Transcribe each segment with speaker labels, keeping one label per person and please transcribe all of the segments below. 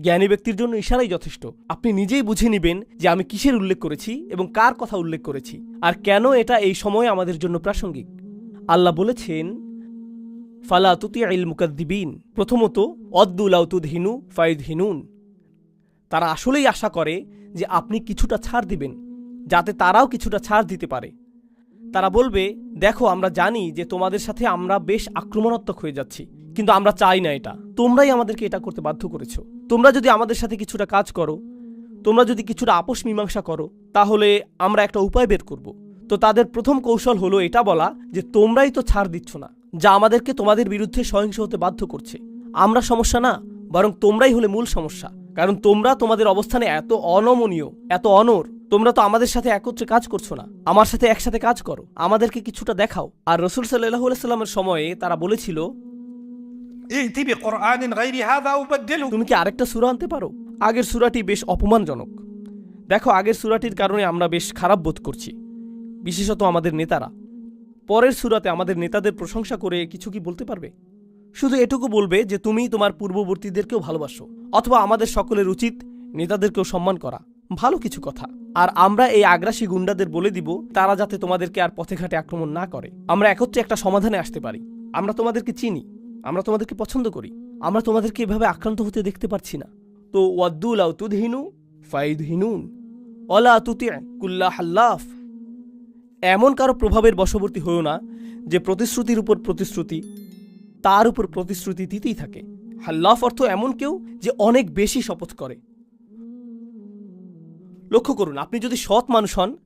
Speaker 1: জ্ঞানী ব্যক্তির জন্য ইশারাই যথেষ্ট। আপনি নিজেই বুঝে নেবেন যে আমি কিসের উল্লেখ করেছি এবং কার কথা উল্লেখ করেছি আর কেন এটা এই সময় আমাদের জন্য প্রাসঙ্গিক। আল্লাহ বলেছেন, ফালা তুতি আইল মুকাদ্দিবিন। প্রথমত অদ্দুলাউতুদ হিনু ফাইদ হিনুন তারা আসলেই আশা করে যে আপনি কিছুটা ছাড় দিবেন, যাতে তারাও কিছুটা ছাড় দিতে পারে। তারা বলবে, দেখো, আমরা জানি যে তোমাদের সাথে আমরা বেশ আক্রমণাত্মক হয়ে যাচ্ছি। কিন্তু আমরা চাই না এটা। তোমরাই আমাদেরকে এটা করতে বাধ্য করেছ। তোমরা যদি আমাদের সাথে কিছুটা কাজ করো, তোমরা যদি কিছুটা আপোষ মীমাংসা করো, তাহলে আমরা একটা উপায় বের করব। তো তাদের প্রথম কৌশল হলো এটা বলা যে তোমরাই তো ছাড় দিচ্ছ না, যা আমাদেরকে তোমাদের বিরুদ্ধে সহিংস হতে বাধ্য করছে। আমরা সমস্যা না, বরং তোমরাই হলে মূল সমস্যা। কারণ তোমরা তোমাদের অবস্থানে এত অনমনীয়, এত অনর, তোমরা তো আমাদের সাথে একত্রে কাজ করছ না। আমার সাথে একসাথে কাজ করো, আমাদেরকে কিছুটা দেখাও। আর রসুল সাল্লাহ সাল্লামের সময়ে তারা বলেছিল তুমি কি আরেকটা সূরা আনতে পারো? আগের সূরাটি বেশ অপমানজনক। দেখো, আগের সূরাটির কারণে আমরা বেশ খারাপ বোধ করছি, বিশেষত আমাদের নেতারা। পরের সূরাতে আমাদের নেতাদের প্রশংসা করে কিছু কি বলতে পারবে? শুধু এটুকু বলবে যে তুমি তোমার পূর্ববর্তীদেরকেও ভালোবাসো, অথবা আমাদের সকলের উচিত নেতাদেরকেও সম্মান করা। ভালো কিছু কথা। আর আমরা এই আগ্রাসী গুন্ডাদের বলে দিব, তারা যাতে তোমাদেরকে আর পথে ঘাটে আক্রমণ না করে। আমরা একত্রে একটা সমাধানে আসতে পারি। আমরা তোমাদেরকে চিনি। আমরা তোমাদেরকে পছন্দ করি। আমরা তোমাদেরকে এভাবে আক্রান্ত হতে দেখতে পারছি না। তো ওয়াদ্দুল আউ তুদহিনু ফাইদ হিনুন অলা তুতি কুল্লা হাল্লাফ। এমন কারও প্রভাবের বশবর্তী হয়েও না যে প্রতিশ্রুতির উপর প্রতিশ্রুতি, তার উপর প্রতিশ্রুতি দিতেই থাকে। হাল্লাফ অর্থ এমন কেউ যে অনেক বেশি শপথ করে। লক্ষ্য করুন, আপনি যদি সৎ মানুষ হন,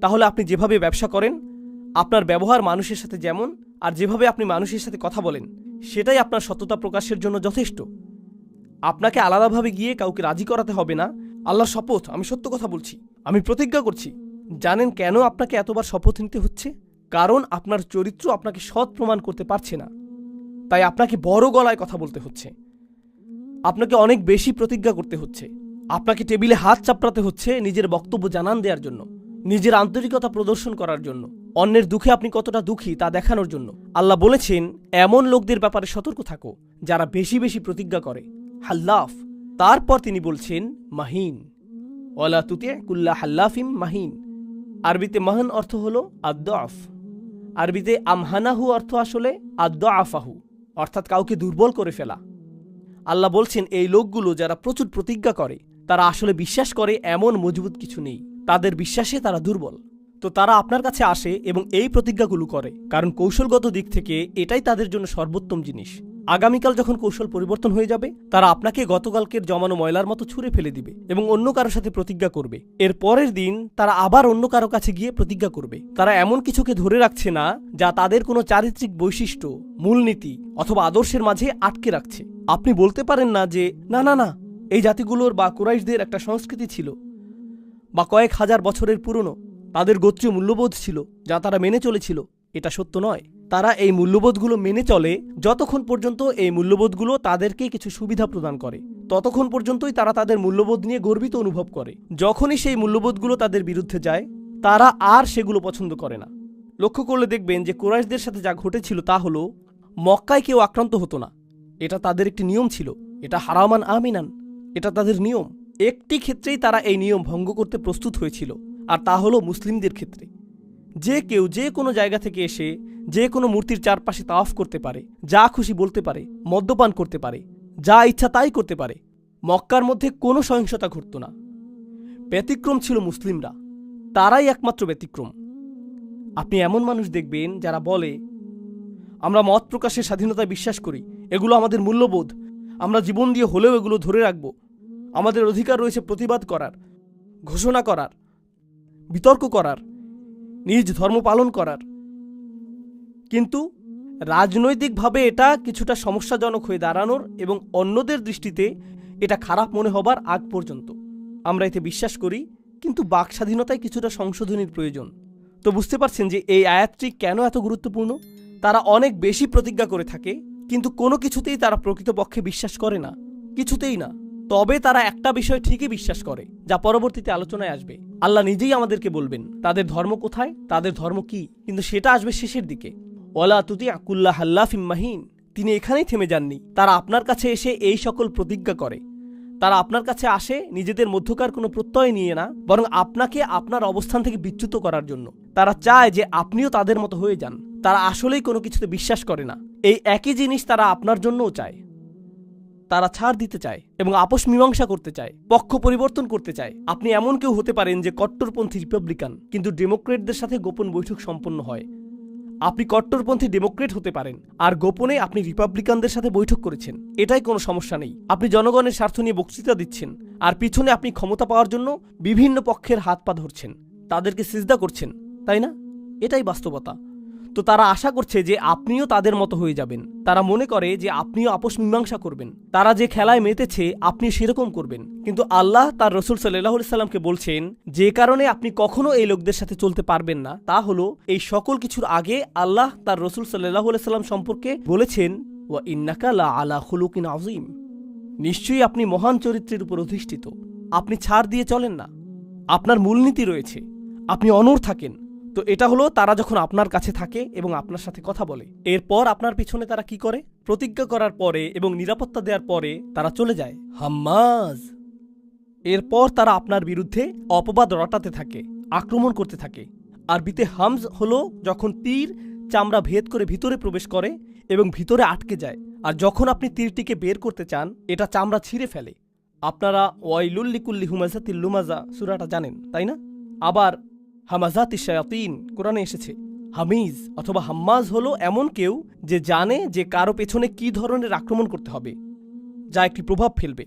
Speaker 1: তাহলে আপনি যেভাবে ব্যবসা করেন আপনার ব্যবহার মানুষের সাথে যেমন, আর যেভাবে আপনি মানুষের সাথে কথা বলেন, সেটাই আপনার সততা প্রকাশের জন্য যথেষ্ট। আপনাকে আলাদাভাবে গিয়ে কাউকে রাজি করাতে হবে না। আল্লাহর শপথ, আমি সত্য কথা বলছি। আমি প্রতিজ্ঞা করছি, জানেন কেন আপনাকে এতবার শপথ নিতে হচ্ছে? কারণ আপনার চরিত্র আপনাকে সৎ প্রমাণ করতে পারছে না। তাই আপনাকে বড় গলায় কথা বলতে হচ্ছে। আপনাকে অনেক বেশি প্রতিজ্ঞা করতে হচ্ছে। আপনাকে টেবিলে হাত চাপড়াতে হচ্ছে নিজের বক্তব্য জানান দেওয়ার জন্য, নিজের আন্তরিকতা প্রদর্শন করার জন্য। অন্যের দুঃখে আপনি কতটা দুঃখী তা দেখানোর জন্য। আল্লাহ বলেছেন, এমন লোকদের ব্যাপারে সতর্ক থাকো, যারা বেশি বেশি প্রতিজ্ঞা করে। হাল্লাফ, তারপর তিনি বলছেন, মাহিন। ওলা তুতে কুল্লা হাল্লাফিম মাহিন। আরবিতে মাহান অর্থ হল আদ্দাফ আরবিতে আমহানাহু অর্থ আসলে আদ্দাফাহু অর্থাৎ কাউকে দুর্বল করে ফেলা। আল্লাহ বলছেন, এই লোকগুলো যারা প্রচুর প্রতিজ্ঞা করে, তারা আসলে বিশ্বাস করে, এমন মজবুত কিছু নেই। তাদের বিশ্বাসে তারা দুর্বল। তো তারা আপনার কাছে আসে এবং এই প্রতিজ্ঞাগুলো করে। কারণ কৌশলগত দিক থেকে এটাই তাদের জন্য সর্বোত্তম জিনিস। আগামীকাল যখন কৌশল পরিবর্তন হয়ে যাবে, তারা আপনাকে গতকালকের জমানো ময়লার মতো ছুঁড়ে ফেলে দিবে এবং অন্য কারোর সাথে প্রতিজ্ঞা করবে। এর পরের দিন তারা আবার অন্য কারও কাছে গিয়ে প্রতিজ্ঞা করবে। তারা এমন কিছুকে ধরে রাখছে না, যা তাদের কোনো চারিত্রিক বৈশিষ্ট্য, মূলনীতি অথবা আদর্শের মাঝে আটকে রাখছে। আপনি বলতে পারেন না যে, না না না, এই জাতিগুলোর বা কুরাইশদের একটা সংস্কৃতি ছিল বা কয়েক হাজার বছরের পুরনো। তাদের গোত্রীয় মূল্যবোধ ছিল, যা তারা মেনে চলেছিল। এটা সত্য নয়। তারা এই মূল্যবোধগুলো মেনে চলে যতক্ষণ পর্যন্ত এই মূল্যবোধগুলো তাদেরকে কিছু সুবিধা প্রদান করে। ততক্ষণ পর্যন্তই তারা তাদের মূল্যবোধ নিয়ে গর্বিত অনুভব করে। যখনই সেই মূল্যবোধগুলো তাদের বিরুদ্ধে যায়, তারা আর সেগুলো পছন্দ করে না। লক্ষ্য করলে দেখবেন যে কুরাইশদের সাথে যা ঘটেছিল তা হলো, মক্কায় কেউ আক্রান্ত হতো না। এটা তাদের একটি নিয়ম ছিল। এটা হারামান আমিনান। এটা তাদের নিয়ম। একটি ক্ষেত্রেই তারা এই নিয়ম ভঙ্গ করতে প্রস্তুত হয়েছিল। আর তা হলো মুসলিমদের ক্ষেত্রে। যে কেউ যে কোনো জায়গা থেকে এসে যে কোনো মূর্তির চারপাশে তাওয়াফ করতে পারে, যা খুশি বলতে পারে, মদ্যপান করতে পারে, যা ইচ্ছা তাই করতে পারে, মক্কার মধ্যে কোনো সহিংসতা ঘটত না। ব্যতিক্রম ছিল মুসলিমরা, তারাই একমাত্র ব্যতিক্রম। আপনি এমন মানুষ দেখবেন যারা বলে, আমরা মত প্রকাশের স্বাধীনতায় বিশ্বাস করি, এগুলো আমাদের মূল্যবোধ, আমরা জীবন দিয়ে হলেও এগুলো ধরে রাখব, আমাদের অধিকার রয়েছে প্রতিবাদ করার, ঘোষণা করার বিতর্ক করার, নিজ ধর্ম পালন করার। কিন্তু রাজনৈতিকভাবে এটা কিছুটা সমস্যাজনক হয়ে দাঁড়ানোর এবং অন্যদের দৃষ্টিতে এটা খারাপ মনে হবার আগ পর্যন্ত। আমরা এতে বিশ্বাস করি, কিন্তু বাক স্বাধীনতায় কিছুটা সংশোধনীর প্রয়োজন। তো বুঝতে পারছেন যে এই আয়াতটি কেন এত গুরুত্বপূর্ণ? তারা অনেক বেশি প্রতিজ্ঞা করে থাকে, কিন্তু কোনো কিছুতেই তারা প্রকৃতপক্ষে বিশ্বাস করে না। কিছুতেই না। তবে তারা একটা বিষয় ঠিকই বিশ্বাস করে, যা পরবর্তীতে আলোচনায় আসবে। আল্লাহ নিজেই আমাদেরকে বলবেন, তাদের ধর্ম কোথায়, তাদের ধর্ম কি, কিন্তু সেটা আসবে শেষের দিকে। ওলা তুতি আকুল্লাহ হাল্লাফিম মাহিন তিনি এখানেই থেমে যাননি। তারা আপনার কাছে এসে এই সকল প্রতিজ্ঞা করে। তারা আপনার কাছে আসে, নিজেদের মধ্যকার কোনো প্রত্যয় নিয়ে না, বরং আপনাকে আপনার অবস্থান থেকে বিচ্যুত করার জন্য। তারা চায় যে আপনিও তাদের মতো হয়ে যান। তারা আসলেই কোনো কিছুতে বিশ্বাস করে না। এই একই জিনিস তারা আপনার জন্যও চায়। তারা ছাড় দিতে চায় এবং আপোষ মীমাংসা করতে চায়, পক্ষ পরিবর্তন করতে চায়। আপনি এমন কেউ হতে পারেন যে কট্টরপন্থী রিপাবলিকান, কিন্তু ডেমোক্রেটদের সাথে গোপন বৈঠক সম্পন্ন হয়। আপনি কট্টরপন্থী ডেমোক্রেট হতে পারেন, আর গোপনে আপনি রিপাবলিকানদের সাথে বৈঠক করেছেন। এটাই কোনো সমস্যা নেই। আপনি জনগণের স্বার্থ নিয়ে বক্তৃতা দিচ্ছেন, আর পিছনে আপনি ক্ষমতা পাওয়ার জন্য বিভিন্ন পক্ষের হাত পা ধরছেন। তাদেরকে সিজদা করছেন, তাই না? এটাই বাস্তবতা। তো তারা আশা করছে যে আপনিও তাদের মতো হয়ে যাবেন। তারা মনে করে যে আপনিও আপোষ মীমাংসা করবেন। তারা যে খেলায় মেতেছে আপনি সেরকম করবেন। কিন্তু আল্লাহ তার রসুল সাল্লাহ সাল্লামকে বলছেন, যে কারণে আপনি কখনো এই লোকদের সাথে চলতে পারবেন না, তা হলো এই সকল কিছুর আগে আল্লাহ তার রসুল সাল্লাহ সাল্লাম সম্পর্কে বলেছেন, ওয়া ইন্নাকা লা আলা খুলুকিন আজিম নিশ্চয়ই আপনি মহান চরিত্রের উপর অধিষ্ঠিত। আপনি ছাড় দিয়ে চলেন না। আপনার মূলনীতি রয়েছে। আপনি অনর থাকেন। তো এটা হলো তারা যখন আপনার কাছে থাকে এবং আপনার সাথে কথা বলে। এরপর আপনার পিছনে তারা কি করে? প্রতিজ্ঞা করার পরে এবং নিরাপত্তা দেওয়ার পরে তারা চলে যায়। হাম্মাজ। এরপর তারা আপনার বিরুদ্ধে অপবাদ রটাতে থাকে, আক্রমণ করতে থাকে। আরবিতে হামজ হলো যখন তীর চামড়া ভেদ করে ভিতরে প্রবেশ করে এবং ভিতরে আটকে যায়। আর যখন আপনি তীরটিকে বের করতে চান, এটা চামড়া ছিঁড়ে ফেলে। আপনারা ওয়াইলুল্লিকুল্লি হুমাজাতিল লুমাজা সুরাটা জানেন, তাই না? আবার হামাজাতি শায়াতিন, কোরআনে এসেছে। হামিজ অথবা হাম্মাজ হলো এমন কেউ যে জানে যে কারও পেছনে কি ধরনের আক্রমণ করতে হবে, যা একটি প্রভাব ফেলবে।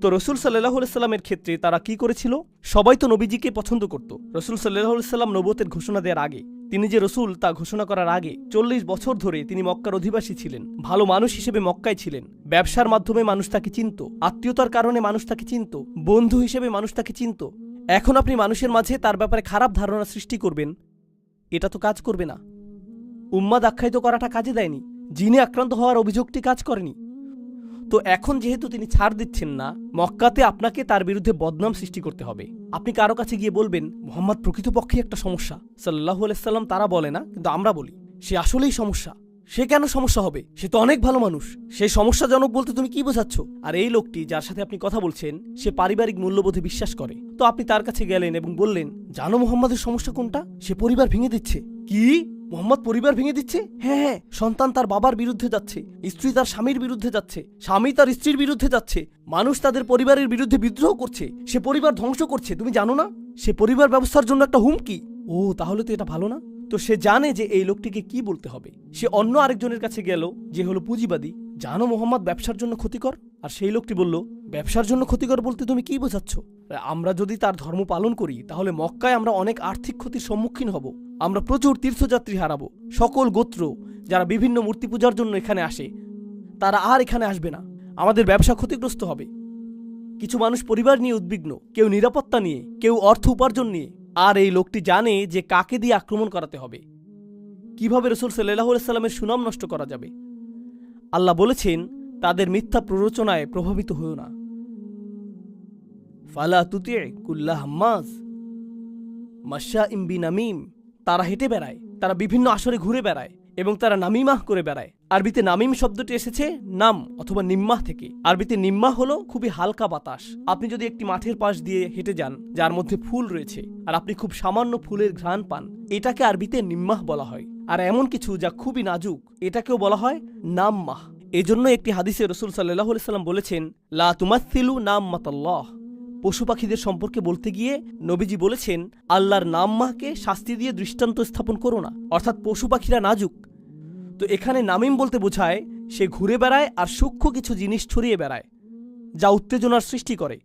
Speaker 1: তো রসুল সাল্লাহ সাল্লামের ক্ষেত্রে তারা কি করেছিল? সবাই তো নবীজিকে পছন্দ করত। রসুল সাল্লাহ সাল্লাম নবতের ঘোষণা দেওয়ার আগে, তিনি যে রসুল তা ঘোষণা করার আগে চল্লিশ বছর ধরে তিনি মক্কার অধিবাসী ছিলেন, ভালো মানুষ হিসেবে মক্কায় ছিলেন। ব্যবসার মাধ্যমে মানুষ তাকে চিনত, আত্মীয়তার কারণে মানুষ তাকে চিনত, বন্ধু হিসেবে মানুষ তাকে চিনত এখন আপনি মানুষের মাঝে তার ব্যাপারে খারাপ ধারণা সৃষ্টি করবেন। এটা তো কাজ করবে না। উম্মাদ আখ্যায়িত করাটা কাজে দেয়নি। জিনে আক্রান্ত হওয়ার অভিযোগটি কাজ করেনি। তো এখন যেহেতু তিনি ছাড় দিচ্ছেন না, মক্কাতে আপনাকে তার বিরুদ্ধে বদনাম সৃষ্টি করতে হবে। আপনি কারও কাছে গিয়ে বলবেন, মোহাম্মদ প্রকৃতপক্ষে একটা সমস্যা। সাল্লাহ আলাইসাল্লাম তারা বলে না, কিন্তু আমরা বলি, সে আসলেই সমস্যা। সে কেন সমস্যা হবে? সে তো অনেক ভালো মানুষ। সে সমস্যাজনক বলতে তুমি কি বোঝাচ্ছ? আর এই লোকটি যার সাথে আপনি কথা বলছেন, সে পারিবারিক মূল্যবোধে বিশ্বাস করে। তো আপনি তার কাছে গেলেন এবং বললেন, জানো মোহাম্মদের সমস্যা কোনটা? সে পরিবার ভেঙে দিচ্ছে। কি? মোহাম্মদ পরিবার ভেঙে দিচ্ছে? হ্যাঁ হ্যাঁ সন্তান তার বাবার বিরুদ্ধে যাচ্ছে, স্ত্রী তার স্বামীর বিরুদ্ধে যাচ্ছে, স্বামী তার স্ত্রীর বিরুদ্ধে যাচ্ছে, মানুষ তাদের পরিবারের বিরুদ্ধে বিদ্রোহ করছে, সে পরিবার ধ্বংস করছে, তুমি জানো না? সে পরিবার ব্যবস্থার জন্য একটা হুমকি। ও, তাহলে তো এটা ভালো না। তো সে জানে যে এই লোকটিকে কি বলতে হবে। সে অন্য আরেকজনের কাছে গেল, যে হলো পুঁজিবাদী। জানো মোহাম্মদ, ব্যবসার জন্য ক্ষতিকর? আর সেই লোকটি বলল, ব্যবসার জন্য ক্ষতিকর বলতে তুমি কি বোঝাচ্ছ? আমরা যদি তার ধর্ম পালন করি, তাহলে মক্কায় আমরা অনেক আর্থিক ক্ষতির সম্মুখীন হব। আমরা প্রচুর তীর্থযাত্রী হারাবো। সকল গোত্র যারা বিভিন্ন মূর্তি পূজার জন্য এখানে আসে, তারা আর এখানে আসবে না। আমাদের ব্যবসা ক্ষতিগ্রস্ত হবে। কিছু মানুষ পরিবার নিয়ে উদ্বিগ্ন। কেউ নিরাপত্তা নিয়ে, কেউ অর্থ উপার্জন নিয়ে আর এই লোকটি জানে যে কাকে দিয়ে আক্রমণ করাতে হবে। কীভাবে রসুল সাল্লাহ সাল্লামের সুনাম নষ্ট করা যাবে? আল্লাহ বলেছেন, তাদের মিথ্যা প্ররোচনায় প্রভাবিত হও না। ফালা তুতিয়ে কুল্লা মাসা তারা হেঁটে বেড়ায়, তারা বিভিন্ন আসরে ঘুরে বেড়ায়। এবং তারা নামিমাহ করে বেড়ায়। আরবিতে নামিম শব্দটি এসেছে নাম অথবা নিম্মাহ থেকে। আরবিতে নিম্মাহ হলো খুবই হালকা বাতাস। আপনি যদি একটি মাঠের পাশ দিয়ে হেঁটে যান, যার মধ্যে ফুল রয়েছে, আর আপনি খুব সামান্য ফুলের ঘ্রাণ পান, এটাকে আরবিতে নিম্মাহ বলা হয়। আর এমন কিছু যা খুবই নাজুক, এটাকেও বলা হয় নামমাহ। এজন্য একটি হাদিসে রসুল সাল্লাহ সাল্লাম বলেছেন, লা তুমাথিলু নাম মাতাল্লাহ পশু পাখিদের সম্পর্কে বলতে গিয়ে নবীজি বলেছেন, আল্লাহর নাম মাহকে শাস্তি দিয়ে দৃষ্টান্ত স্থাপন করো না, অর্থাৎ পশু পাখিরা নাজুক। তো এখানে নামিম বলতে বোঝায়, সে ঘুরে বেড়ায় আর সূক্ষ্ম কিছু জিনিস ছড়িয়ে বেড়ায়, যা উত্তেজনার সৃষ্টি করে।